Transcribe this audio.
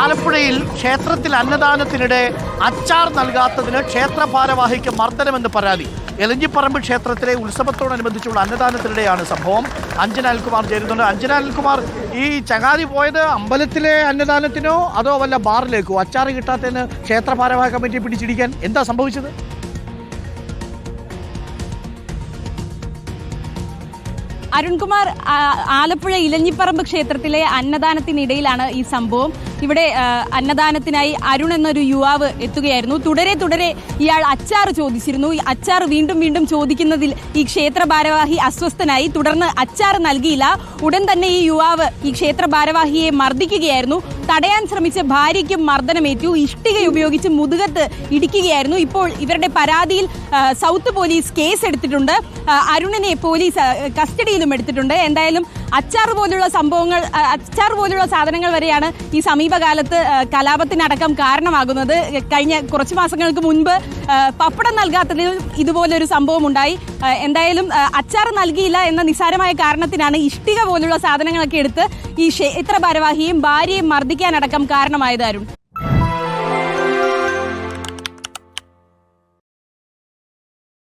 ആലപ്പുഴയിൽ ക്ഷേത്രത്തിൽ അന്നദാനത്തിനിടെ അച്ചാർ നൽകാത്തതിന് ക്ഷേത്ര ഭാരവാഹിക്ക് മർദ്ദനമെന്ന് പരാതി. എലഞ്ഞിപ്പറമ്പ് ക്ഷേത്രത്തിലെ ഉത്സവത്തോടനുബന്ധിച്ചുള്ള അന്നദാനത്തിനിടെയാണ് സംഭവം. അഞ്ജന അൽകുമാർ ചേരുന്നുണ്ട്. അഞ്ജന അൽകുമാർ ഈ ചങ്ങാതി പോയത് അമ്പലത്തിലെ അന്നദാനത്തിനോ അതോ വല്ല ബാറിലേക്കോ? അച്ചാർ കിട്ടാത്തതിന് ക്ഷേത്ര ഭാരവാഹി കമ്മിറ്റി പിടിച്ചിരിക്കാൻ എന്താ സംഭവിച്ചത്? അരുൺകുമാർ ആലപ്പുഴ ഇലഞ്ഞിപ്പറമ്പ് ക്ഷേത്രത്തിലെ അന്നദാനത്തിനിടയിലാണ് ഈ സംഭവം. ഇവിടെ അന്നദാനത്തിനായി അരുൺ എന്നൊരു യുവാവ് എത്തുകയായിരുന്നു. തുടരെ തുടരെ ഇയാൾ അച്ചാർ ചോദിച്ചിരുന്നു. ഈ അച്ചാർ വീണ്ടും വീണ്ടും ചോദിക്കുന്നതിൽ ഈ ക്ഷേത്ര ഭാരവാഹി അസ്വസ്ഥനായി. തുടർന്ന് അച്ചാർ നൽകിയില്ല. ഉടൻ തന്നെ ഈ യുവാവ് ഈ ക്ഷേത്ര ഭാരവാഹിയെ മർദ്ദിക്കുകയായിരുന്നു. തടയാൻ ശ്രമിച്ച ഭാര്യയ്ക്കും മർദ്ദനമേറ്റു. ഇഷ്ടിക ഉപയോഗിച്ച് മുതുകത്ത് ഇടിക്കുകയായിരുന്നു. ഇപ്പോൾ ഇവരുടെ പരാതിയിൽ സൗത്ത് പോലീസ് കേസ് എടുത്തിട്ടുണ്ട് അരുണിനെ പോലീസ് കസ്റ്റഡിയിലും എടുത്തിട്ടുണ്ട്. എന്തായാലും അച്ചാർ പോലുള്ള സംഭവങ്ങൾ അച്ചാർ പോലുള്ള സാധനങ്ങൾ വരെയാണ് ഈ സമീപകാലത്ത് കലാപത്തിനടക്കം കാരണമാകുന്നത്. കഴിഞ്ഞ കുറച്ച് മാസങ്ങൾക്ക് മുൻപ് പപ്പടം നൽകാത്തതിൽ ഇതുപോലൊരു സംഭവം ഉണ്ടായി എന്തായാലും അച്ചാർ നൽകിയില്ല എന്ന നിസ്സാരമായ കാരണത്തിനാണ് ഇഷ്ടിക പോലുള്ള സാധനങ്ങളൊക്കെ എടുത്ത് ഈ ക്ഷേത്ര ഭാരവാഹിയും ഭാര്യയും മർദ്ദിക്കാനടക്കം കാരണമായത് അരുൺ.